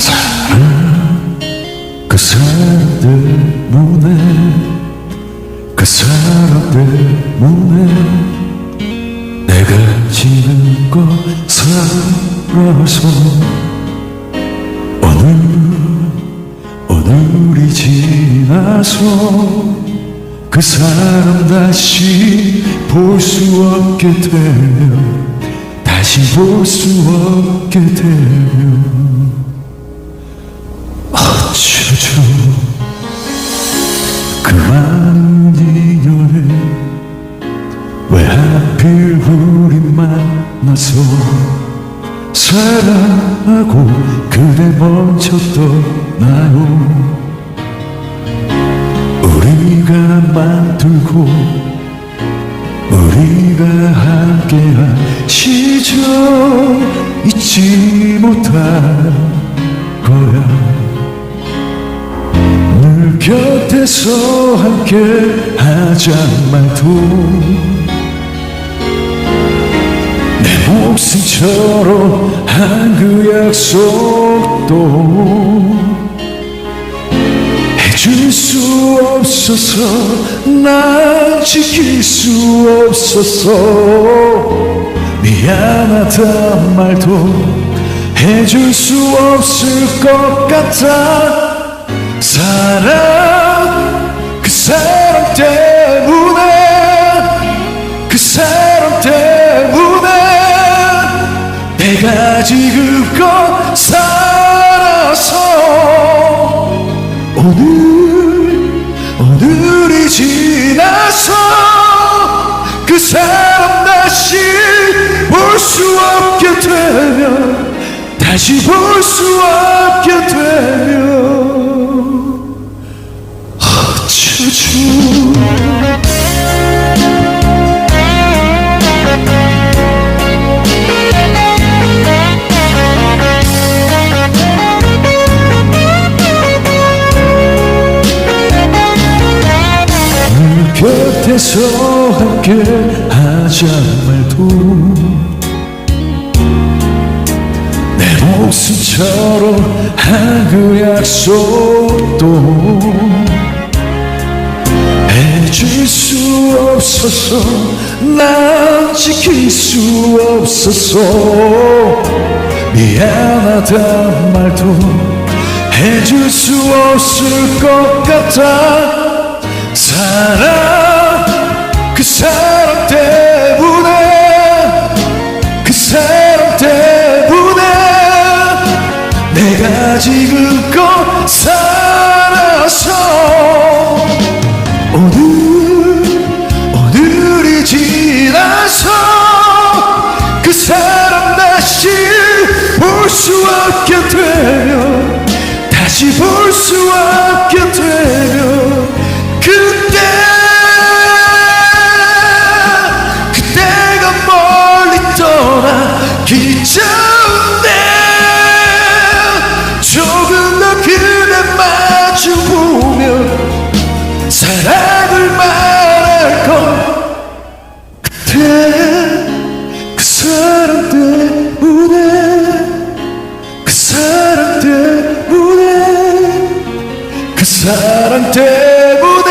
사랑. 그 사람 때문에 그 사람 때문에 내가 지금껏 살아서 오늘 오늘이 지나서 그 사람 다시 볼 수 없게 되면 다시 볼 수 없게 되면 그 많은 인연에 왜 하필 우리 만나서 사랑하고 그래 먼저 떠나요? 우리가 만들고 우리가 함께한 시절 잊지 못할 곁에서 함께 하자 말도. 내 목숨처럼 한 그 약속도 해줄 수 없어서 난 지킬 수 없어서. 미안하단 말도 해줄 수 없을 것 같아 내가 지금껏 살아서 오늘 오늘이 지나서 그 사람 다시 볼 수 없게 되면 다시 볼 수 없게 되면. 어쩌죠 곁에서 함께 하자 말도. 내 목숨처럼 한 그 약속도 해줄 수 없어서 난 지킬 수 없어서 미안하단 말도 해줄 수 없을 것 같아. 사랑 살아서 오늘 오늘이 지나서 그 사람 다시 볼 수 없게 되면 다시 볼 수 없게 되면 그때 그때가 멀리 떠나기 전에 조금 더그 사람 때문